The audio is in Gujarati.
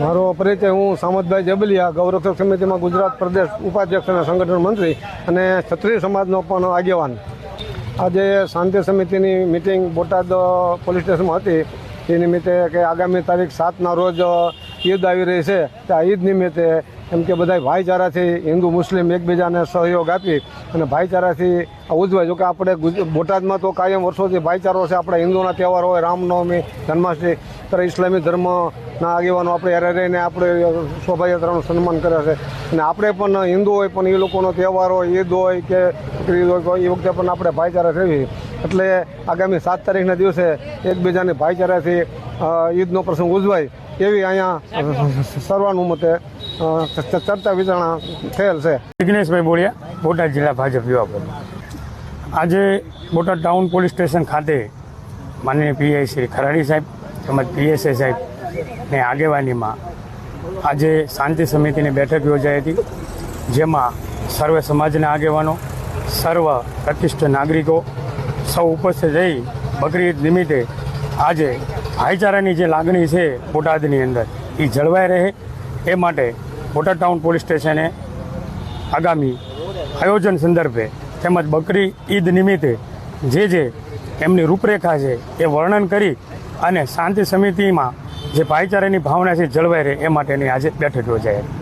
મારો પરિચય હું સામતભાઈ જબલિયા ગૌરક્ષક સમિતિમાં ગુજરાત પ્રદેશ ઉપાધ્યક્ષ અને સંગઠન મંત્રી અને ક્ષત્રિય સમાજનો પણ આગેવાન. આજે શાંતિ સમિતિની મિટિંગ બોટાદ પોલીસ સ્ટેશનમાં હતી. તે નિમિત્તે કે આગામી તારીખ સાતના રોજ ઈદ આવી રહી છે. તે આ ઈદ નિમિત્તે એમ કે બધા ભાઈચારાથી હિન્દુ મુસ્લિમ એકબીજાને સહયોગ આપી અને ભાઈચારાથી ઉજવાય. જોકે આપણે બોટાદમાં તો કાયમ વર્ષોથી ભાઈચારો છે. આપણે હિન્દુના તહેવાર હોય રામનવમી જન્માષ્ટમી ત્યારે ઇસ્લામી ધર્મના આગેવાનો આપણે યારે રહીને આપણે શોભાયાત્રાનું સન્માન કરે છે. અને આપણે પણ હિન્દુ હોય પણ એ લોકોનો તહેવાર હોય ઈદ હોય કે બકરી ઈદ હોય એ વખતે પણ આપણે ભાઈચારા રહેવી. એટલે આગામી સાત તારીખના દિવસે એકબીજાની ભાઈચારાથી ઈદનો પ્રસંગ ઉજવાય એવી અહીંયા સર્વાનુમતે ચર્ચા વિચારણા થયેલ છે. વિઘ્નેશભાઈ બોલિયા, બોટાદ જિલ્લા ભાજપ યુવા આજે બોટાદ ટાઉન પોલીસ સ્ટેશન ખાતે માનનીય પીઆઈ શ્રી ખરાડી સાહેબ તેમજ પીએસએ સાહેબ ને આગેવાનીમાં આજે શાંતિ સમિતિની બેઠક યોજાઈ હતી, જેમાં સર્વે સમાજના આગેવાનો, સર્વ પ્રતિષ્ઠ નાગરિકો સૌ ઉપસ્થિત રહી બકરી નિમિત્તે આજે ભાઈચારાની જે લાગણી છે બોટાદની અંદર, એ જળવાઈ રહે એ માટે બોટાદ ટાઉન પોલીસ સ્ટેશને આગામી આયોજન સંદર્ભે તેમજ બકરી ઈદ નિમિત્તે જે જે એમની રૂપરેખા છે એ વર્ણન કરી અને શાંતિ સમિતિમાં જે ભાઈચારાની ભાવના છે જળવાઈ રહે એ માટેની આજે બેઠક યોજાઈ